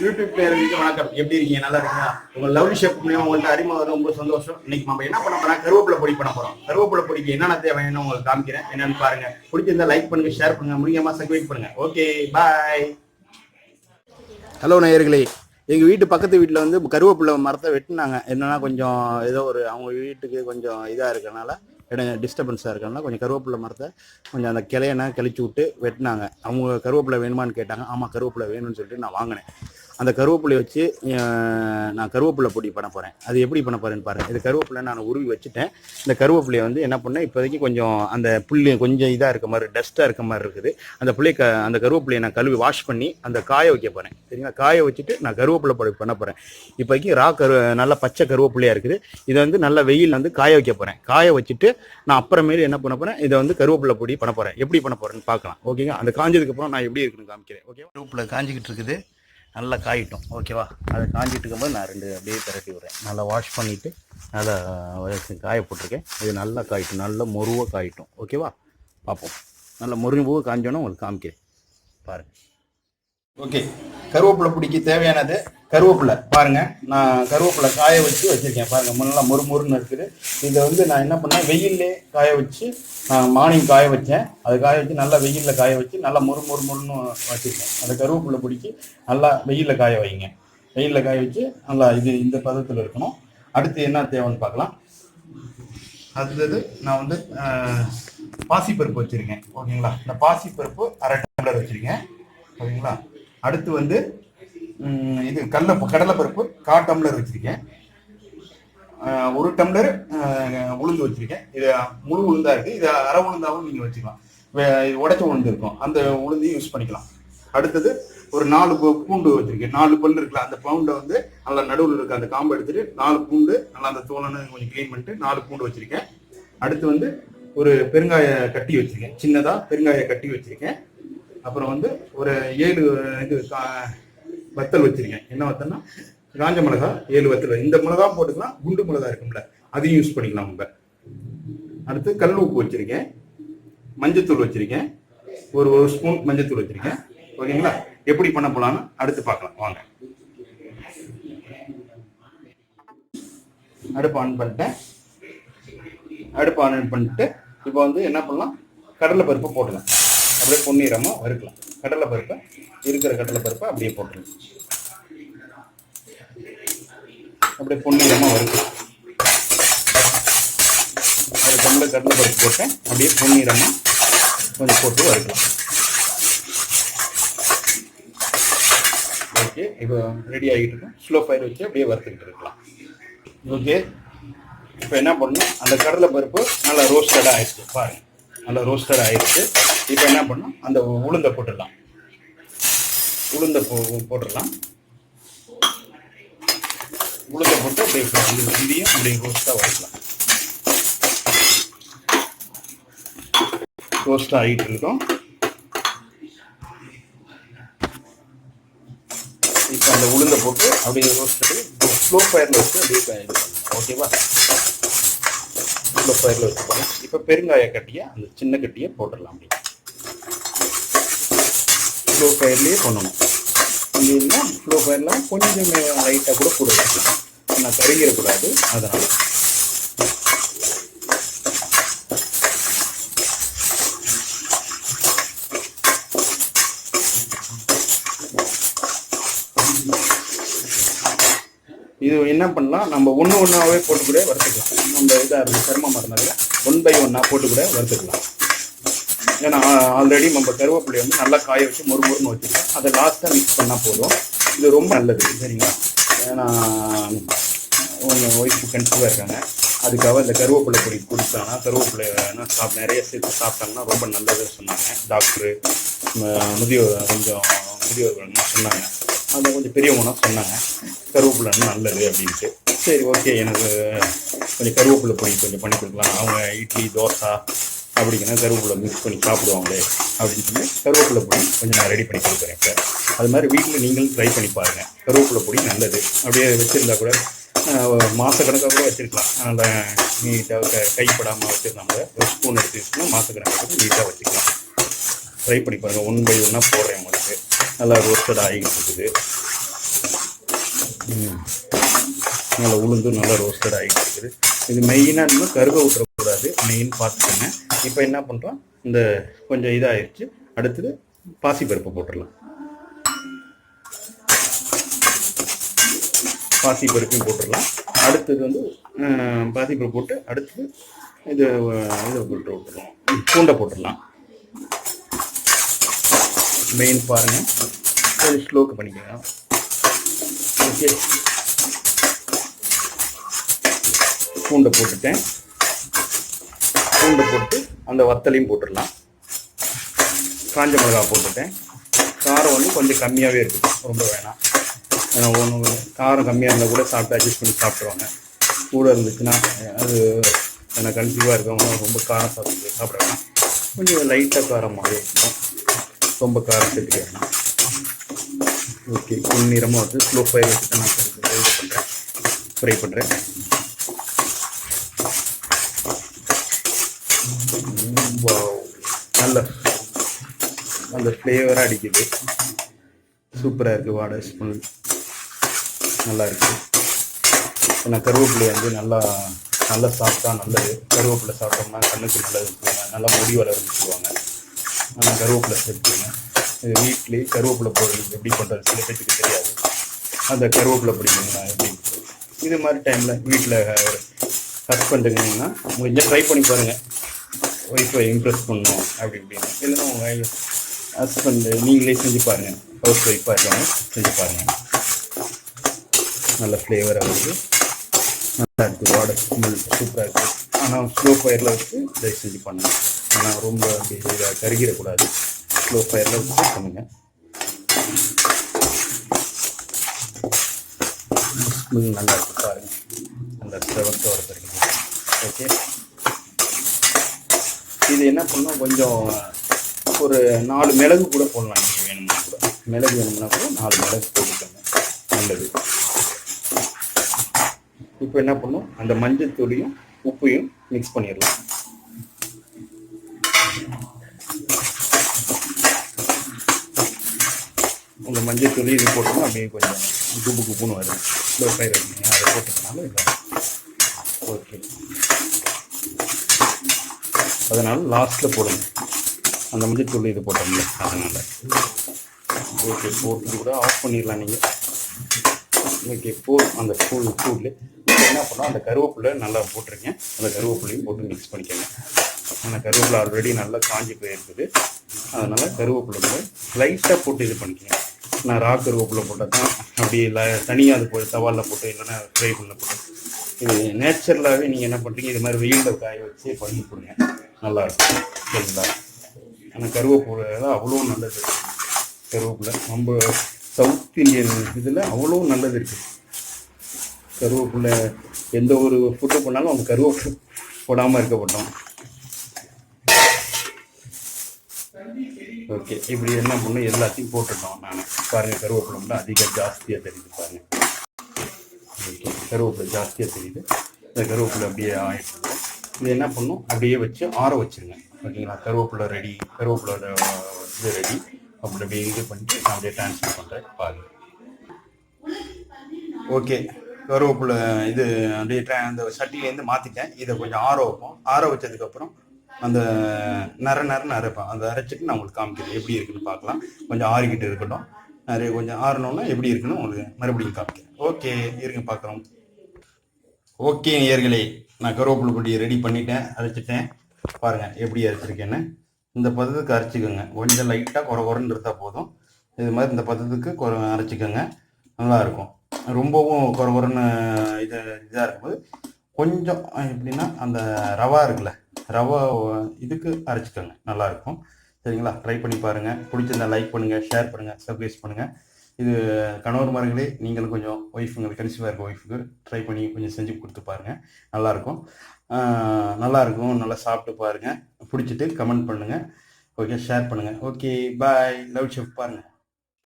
YouTube நேயர்களுக்கு வணக்கம் எப்படி இருக்கீங்க? நல்லா இருக்கீங்களா? உங்க லவ்லி ஷேப் மூலியமா உங்கள்ட்ட அறிமுகம் ரொம்ப சந்தோஷம். இன்னைக்கு நம்ம என்ன பண்ண போறோம்? கருவேப்பிலை பொடி பண்ண போறோம். கருவேப்பிலை பொடிக்கு என்னென்ன தேவைன்னு உங்களுக்கு காமிக்கிறேன். என்னன்னு பாருங்க. பிடிச்சிருந்தா லைக் பண்ணுங்க ஷேர் பண்ணுங்க. முடியாம சப்ஸ்கிரைப் பண்ணுங்க. ஓகே பாய் ஹலோ நேயர்களே. எங்கள் வீட்டு பக்கத்து வீட்டில் வந்து கருவேப்பிலை மரத்தை வெட்டினாங்க. என்னன்னா கொஞ்சம் ஏதோ ஒரு அவங்க வீட்டுக்கு கொஞ்சம் இதாக இருக்கிறனால இடம் டிஸ்டர்பன்ஸாக இருக்கறனால கொஞ்சம் கருவேப்பிலை மரத்தை கொஞ்சம் அந்த கிளையனை கழிச்சு விட்டு வெட்டினாங்க. அவங்க கருவேப்பிலை வேணுமான்னு கேட்டாங்க. ஆமாம் கருவேப்பிலை வேணும்னு சொல்லிட்டு நான் வாங்கினேன். அந்த கருவேப்பிலை வச்சு நான் கருவேப்பிலை பொடி பண்ண போகிறேன் அது எப்படி பண்ண போகிறேன்னு பாருங்கள் இது கருவேப்பிலை நான் உருவி வச்சுட்டேன். இந்த கருவேப்பிலையை வந்து என்ன பண்ணேன் இப்போதைக்கு கொஞ்சம் அந்த புள்ளி கொஞ்சம் இதாக இருக்க மாதிரி டஸ்ட்டாக இருக்க மாதிரி இருக்குது. அந்த புள்ளைய க அந்த கருவேப்பிலையை நான் கழுவி வாஷ் பண்ணி அந்த காய வைக்க போகிறேன் சரிங்களா? காய வச்சுட்டு நான் கருவேப்பிலை பொடி பண்ண போகிறேன் இப்போதைக்கு ரா கரு நல்ல பச்சை கருவேப்பிலையாக இருக்குது. இதை வந்து நல்ல வெயில் வந்து காய வைக்க போகிறேன் காய வச்சுட்டு நான் அப்புறமேலு என்ன பண்ண போகிறேன் இதை வந்து கருவேப்பிலை பொடி பண்ண போகிறேன் எப்படி பண்ண போகிறேன்னு பார்க்கலாம். ஓகேங்க அந்த காஞ்சதுக்கப்புறம் நான் எப்படி இருக்குன்னு காமிக்கிறேன். ஓகே கருவேப்பிலை காஞ்சிக்கிட்டு இருக்குது. நல்லா காயிட்டும். ஓகேவா? அதை காஞ்சிட்டு இருக்கும்போது நான் ரெண்டு அப்படியே திரட்டி விடுறேன். நல்லா வாஷ் பண்ணிவிட்டு நல்லா காய போட்டிருக்கேன். இது நல்லா காயிட்டும். நல்லா மொருவாக காயிட்டும். ஓகேவா? பார்ப்போம். நல்லா மொருவாக காஞ்சோன்னா உங்களுக்கு காமிக்கிறேன். பாருங்கள் ஓகே. கருவேப்பிலை பிடிக்க தேவையானது கருவேப்பிலை. பாருங்க நான் கருவேப்பிலை காய வச்சு வச்சிருக்கேன். பாருங்க முன்னெல்லாம் மொறு மொறுன்னு இருக்குது. இதை வந்து நான் என்ன பண்ணேன் வெயிலே காய வச்சு நான் மார்னிங் காய வச்சேன். அது காய வச்சு நல்லா வெயிலில் காய வச்சு நல்லா மொறு மொறு மொறுன்னு வச்சிருக்கேன். அந்த கருவேப்பிலை பிடிக்கி நல்லா வெயிலில் காய வைங்க. வெயிலில் காய வச்சு நல்லா இது இந்த பதத்தில் இருக்கணும். அடுத்து என்ன தேவைன்னு பார்க்கலாம். அடுத்தது நான் வந்து பாசிப்பருப்பு வச்சுருக்கேன். ஓகேங்களா? இந்த பாசிப்பருப்பு அரை டம்ளர் வச்சுருக்கேன். ஓகேங்களா? அடுத்து வந்து இது கடலை கடலைப்பருப்பு கா டம்ளர் வச்சுருக்கேன். ஒரு டம்ளர் உளுந்து வச்சுருக்கேன். இது முழு உளுந்தாக இருக்குது இது அரை உளுந்தாகவும் நீங்கள் வச்சுக்கலாம். வே- உடைச்ச உளுந்து இருக்கும். அந்த உளுந்தையும் யூஸ் பண்ணிக்கலாம். அடுத்தது ஒரு நாலு பூண்டு வச்சுருக்கேன். நாலு பல்லு இருக்குல்ல அந்த பவுண்டை வந்து நல்லா நடுவில் இருக்க அந்த காம்பை எடுத்துட்டு நாலு பூண்டு நல்லா அந்த தோலனை கொஞ்சம் க்ளீன் பண்ணிட்டு நாலு பூண்டு வச்சுருக்கேன். அடுத்து வந்து ஒரு பெருங்காய கட்டி வச்சிருக்கேன். சின்னதாக பெருங்காய கட்டி வச்சுருக்கேன். அப்புறம் வந்து ஒரு ஏழு இது கா- வத்தல் வச்சிருக்கேன். என்ன வத்தல்னா? காஞ்ச மிளகா ஏழு வத்தல். இந்த மிளகா போட்டுக்கலாம் குண்டு மிளகா இருக்கும்ல அதையும் யூஸ் பண்ணிக்கலாம் நம்ம. அடுத்து கல் உப்பு வச்சிருக்கேன். மஞ்சத்தூள் வச்சிருக்கேன். ஒரு ஒரு ஸ்பூன் மஞ்சத்தூள் வச்சிருக்கேன். ஓகேங்களா? எப்படி பண்ண போலான்னு அடுத்து பார்க்கலாம். வாங்க. அடுப்பு ஆன் பண்ணிட்டேன். அடுப்பு ஆன் பண்ணிட்டு இப்போ வந்து என்ன பண்ணலாம்? கடலை பருப்பு போடலாம் அப்படியே பொன்னிறமாக வறுக்கலாம். கடலை பருப்பை இருக்கிற கடலை பருப்பை அப்படியே போட்டுருங்க அப்படியே பொன்னிறமாக வறுக்கலாம். ஒரு டம்ளர் கடலை பருப்பு போட்டேன் அப்படியே பொன்னிறமாக கொஞ்சம் போட்டு வறுக்கலாம். ஓகே இப்போ ரெடி ஆகிட்டு இருக்கும் ஸ்லோ ஃபயர் வச்சு அப்படியே வறுத்துக்கிட்டு இருக்கலாம். ஓகே இப்போ என்ன பண்ணணும்? அந்த கடலை பருப்பு நல்லா ரோஸ்டடாக ஆயிடுச்சு பாருங்கள் நல்லா ரோஸ்டடாக ஆயிடுச்சு. இப்போ என்ன பண்ணணும்? அந்த உளுந்தை போட்டுடலாம். உளுந்தை போ போட்டுடலாம். உளுந்தை போட்டு அப்படியே இது இதையும் அப்படியே ரோஸ்ட்டாக வறுக்கலாம். ரோஸ்ட்டாக ஆகிட்டு இருக்கோம். இப்போ அந்த உளுந்தை போட்டு அப்படியே ரோஸ்ட் ஸ்லோ ஃபயரில் வச்சு அப்படியே ஓகேவா ஸ்லோ ஃபயரில் வச்சுக்கோங்க இப்போ பெருங்காய கட்டியை அந்த சின்ன கட்டியை போட்டுடலாம் அப்படியே. ஸ்லோ ஃபயர்லேயே பண்ணணும். இல்லைன்னா ஸ்லோ ஃபயரில் கொஞ்சம் லைட்டாக கூட கூட வச்சுக்கலாம். ஆனால் கருகிடக்கூடாது அதனால். இது என்ன பண்ணலாம்? நம்ம ஒன்று ஒன்றாவே போட்டு கூட வறுத்துக்கலாம். நம்ம இதாக இருக்குது சருமமாக இருந்தாலும் ஒன் பை ஒன்னாக போட்டு கூட வறுத்துக்கலாம். ஏன்னா ஆல்ரெடி நம்ம கருவேப்பிலை வந்து நல்லா காய வச்சு மொறு மொறுன்னு வச்சுருக்கோம். அதை லாஸ்ட்டாக மிக்ஸ் பண்ணால் போதும். இது ரொம்ப நல்லது சரிங்களா? ஏன்னா கொஞ்சம் ஒய்ஃபு கன்சீவாக இருக்காங்க. அதுக்காக இந்த கருவேப்பிலை பொடி கொடுத்தாங்கன்னா கருவேப்பிலை சாப் நிறைய சேர்த்து சாப்பிட்டாங்கன்னா ரொம்ப நல்லதுன்னு சொன்னாங்க. டாக்டரு முதியோர் கொஞ்சம் முதியோர்கள் சொன்னாங்க. அதை கொஞ்சம் பெரியவங்கன்னா சொன்னாங்க. கருவேப்பிலைன்னு நல்லது அப்படின்ட்டு. சரி ஓகே எனக்கு கொஞ்சம் கருவேப்பிலை பொடி கொஞ்சம் பண்ணி கொடுக்கலாம். அவங்க இட்லி தோசை அப்படிங்கன்னா கருவேப்பிலை மிக்ஸ் பண்ணி சாப்பிடுவாங்களே அப்படின்னு சொல்லி கருவேப்பிலை பொடி கொஞ்சம் நான் ரெடி பண்ணி கொடுக்குறேன் இப்போ அது மாதிரி வீட்டில் நீங்களும் ட்ரை பண்ணி பாருங்கள் கருவேப்பிலை பொடி நல்லது. அப்படியே வச்சுருந்தா கூட மாதக்கணக்காக கூட வச்சுருக்கலாம். அதனால் நீட்டாக கைப்படாமல் வச்சுருந்தா கூட ஒரு ஸ்பூன் எடுத்து வச்சுன்னா மாதக்கணக்காக நீட்டாக வச்சுக்கலாம். ட்ரை பண்ணி பாருங்கள் ஒன் பை ஒன்னாக போடுறேன் உங்களுக்கு. நல்லா ரோஸ்டட் ஆகிட்டு இருக்குது நல்லா உளுந்து நல்லா ரோஸ்டட் ஆகிட்டு இருக்குது இது மெயினாக இன்னும் கருக விட்டுறக்கூடாது மெயின் பார்த்துக்கோங்க இப்போ என்ன பண்ணுறோம் இந்த கொஞ்சம் இதாகிடுச்சு அடுத்தது பாசிப்பருப்பு போட்டுடலாம். பாசிப்பருப்பையும் போட்டுடலாம். அடுத்தது வந்து பாசி பாசிப்பருப்பு போட்டு அடுத்தது இது இதை போட்டு விட்டுருவோம் பூண்டை போட்டுடலாம். மெயின் பாருங்கள் கொஞ்சம் ஸ்லோக்கு பண்ணிக்கோங்க. ஓகே பூண்டை போட்டுட்டேன். பூண்டு போட்டு அந்த வத்தலையும் போட்டுடலாம். காஞ்ச மிளகா போட்டுட்டேன். காரம் வந்து கொஞ்சம் கம்மியாகவே இருக்குது ரொம்ப வேணாம். ஏன்னா ஒன்று காரம் கம்மியாக இருந்தால் கூட சாப்பிட்டு அட்ஜஸ்ட் பண்ணி சாப்பிட்ருவாங்க கூட இருந்துச்சுன்னா அது எனக்கு கன்ஃபியூவாக இருக்கவங்க ரொம்ப காரம் சாப்பிட்டு சாப்பிட வேணாம் கொஞ்சம் லைட்டாக காரமாகவே இருக்கும். ரொம்ப காரம் சேர்த்துக்க வேணாம் ஓகே பொன்னிறமாக வந்து ஸ்லோ ஃபயர் வச்சு நான் இது பண்ணுறேன் ஃப்ரை பண்ணுறேன் நல்ல நல்ல ஃப்ளேவராக அடிக்குது. சூப்பராக இருக்குது வாடர் ஸ்பூன் நல்லா இருக்குது ஏன்னா கருவேப்பிலை வந்து நல்லா நல்லா சாப்பிட்டா நல்லது கருவேப்பிலை சாப்பிட்டோம்னா கண்ணுக்கு நல்லது சொல்லுவாங்க. நல்லா முடி வளரும்னு சொல்லுவாங்க. ஆனால் கருவேப்பிலை சேர்த்துக்கோங்க இது வீட்லேயே கருவேப்பிலை பொருள் எப்படி பண்ணுறது சில பேத்துக்கு தெரியாது. அந்த கருவேப்பிலை பிடிக்குங்களா எப்படி இது மாதிரி டைமில் வீட்டில் ஹஸ்பண்டுங்கன்னா முடிஞ்சால் ட்ரை பண்ணி பாருங்கள் ஒய்ஃபை இம்ப்ரெஸ் பண்ணணும் அப்படி இப்படின்னு. இல்லைன்னா உங்கள் ஹஸ்பண்டு நீங்களே செஞ்சு பாருங்கள் ஹவுஸ் ஒய்ஃபாக இருக்கவங்க செஞ்சு பாருங்கள் நல்ல ஃப்ளேவராக வருது நல்லா இருக்குது வாடை ஸ்மெல் சூப்பராக இருக்குது ஆனால் ஸ்லோ ஃபயரில் வச்சு தயவு செஞ்சு பண்ணுங்கள் ஆனால் ரொம்ப அப்படி இதாக கருகிடக்கூடாது. ஸ்லோ ஃபயரில் வச்சு பண்ணுங்கள் ஸ்மெல் நல்லா இருக்குது பாருங்கள் அந்த செவத்து வரது இருக்குது ஓகே இது என்ன பண்ணணும்? கொஞ்சம் ஒரு நாலு மிளகு கூட போடலாம். நீங்கள் வேணும்னா கூட. மிளகு வேணும்னா கூட நாலு மிளகு போட்டுக்கோங்க. நல்லது. இப்போ என்ன பண்ணும் அந்த மஞ்சள் உப்பையும் மிக்ஸ் பண்ணிடலாம். உங்க மஞ்சள் தூள் இது போட்டோம்னா அப்படியே கொஞ்சம் குப்பு குப்புன்னு வரும். வைக்கணும் அதை போட்டதுனால ஓகே. அதனால் லாஸ்ட்டில் போடுங்க. அந்த மஞ்சள் தூள் இது போட்டோம்ல அதனால். ஓகே போட்டு கூட ஆஃப் பண்ணிடலாம் நீங்கள் ஓகே பூ அந்த பூ பூவில் என்ன பண்ணோம்? அந்த கருவேப்பிலை நல்லா போட்டுருங்க. அந்த கருவேப்பிலையும் போட்டு மிக்ஸ் பண்ணிக்கோங்க. அந்த கருவேப்பிலை ஆல்ரெடி நல்லா காஞ்சி போயிருக்குது. அதனால் கருவேப்பிலை கூட லைட்டாக போட்டு இது பண்ணிக்கோங்க. நான் ரா கருவேப்பிலை போட்டால் தான் அப்படி இல்லை தனியாக அது போய் தவாலில் போட்டு இல்லைன்னா ஃப்ரை பண்ண போட்டு. இது நேச்சுரலாகவே நீங்கள் என்ன பண்ணுறீங்க இது மாதிரி வெயிலில் காய வச்சு பண்ணி கொடுங்க. நல்லா இருக்கும் சரிங்களா? ஆனால் கருவேப்பிலை தான் அவ்வளோ நல்லது. கருவேப்பிலை. நம்ம சவுத் இந்தியன் இதில் அவ்வளோ நல்லது இருக்குது கருவேப்பிலை எந்த ஒரு ஃபுட்டு பண்ணாலும் அவங்க கருவேப்பிலை போடாமல் இருக்க மாட்டோம். ஓகே இப்படி என்ன பண்ணும் எல்லாத்தையும் போட்டுட்டோம் நான். பாருங்கள் கருவேப்பிலை மட்டும் அதிகம் ஜாஸ்தியாக தெரியுது பாருங்கள் ஓகே கருவேப்பிலை ஜாஸ்தியாக தெரியுது. இந்த கருவேப்பிலை அப்படியே ஆயிடுச்சு. இது என்ன பண்ணும்? அப்படியே வச்சு ஆற வச்சிருங்க. ஓகேங்களா? கருவேப்பிலை ரெடி கருவேப்பிலோட இது ரெடி அப்படி அப்படியே இது பண்ணிட்டு நான் அப்படியே ட்ரான்ஸ்ஃபர் பண்ணுறேன் பாருங்க. ஓகே. கருவேப்பிலை இது அப்படியே அந்த சட்டிலேருந்து மாற்றிட்டேன் இதை கொஞ்சம் ஆற வைப்போம். ஆற வச்சதுக்கப்புறம் அந்த நர நரன்னு அரைப்பேன் அதை அரைச்சிட்டு நான் உங்களுக்கு காமிக்கிறேன். எப்படி இருக்குன்னு பார்க்கலாம். கொஞ்சம் ஆறிக்கிட்டு இருக்கட்டும். நிறைய கொஞ்சம் ஆறணும்னா எப்படி இருக்குன்னு உங்களுக்கு மறுபடியும் காமிக்கிறேன். ஓகே. இருங்க பார்க்குறோம் ஓகே நேர்களே நான் கருவேப்பிலை பொடியை ரெடி பண்ணிட்டேன் அரைச்சிட்டேன். பாருங்கள் எப்படி அரைச்சிருக்கேன்னு. இந்த பதத்துக்கு அரைச்சிக்கோங்க. கொஞ்சம் லைட்டாக குறை குறைன்னு இருந்தால் போதும். இது மாதிரி இந்த பதத்துக்கு குறை அரைச்சிக்கோங்க. நல்லாயிருக்கும் ரொம்பவும் குறை குறைன்னு இது இதாக இருக்கும்போது கொஞ்சம் எப்படின்னா அந்த ரவா இருக்குல்ல ரவா இதுக்கு அரைச்சிக்கோங்க. நல்லாயிருக்கும் சரிங்களா? ட்ரை பண்ணி பாருங்கள் பிடிச்சிருந்தா லைக் பண்ணுங்கள் ஷேர் பண்ணுங்கள் சப்ஸ்கிரைப் பண்ணுங்கள் இது கணவர்மார்களே நீங்கள் நீங்களும் கொஞ்சம் ஒய்ஃபுங்களுக்கு கன்சியூவாக இருக்க ஒய்ஃபுக்கு ட்ரை பண்ணி கொஞ்சம் செஞ்சு கொடுத்து பாருங்கள் நல்லாயிருக்கும் நல்லாயிருக்கும் நல்லா சாப்பிட்டு பாருங்கள் பிடிச்சிட்டு கமெண்ட் பண்ணுங்கள் ஓகே ஷேர் பண்ணுங்கள் ஓகே பாய் லவ் ஷெஃப் பாருங்கள்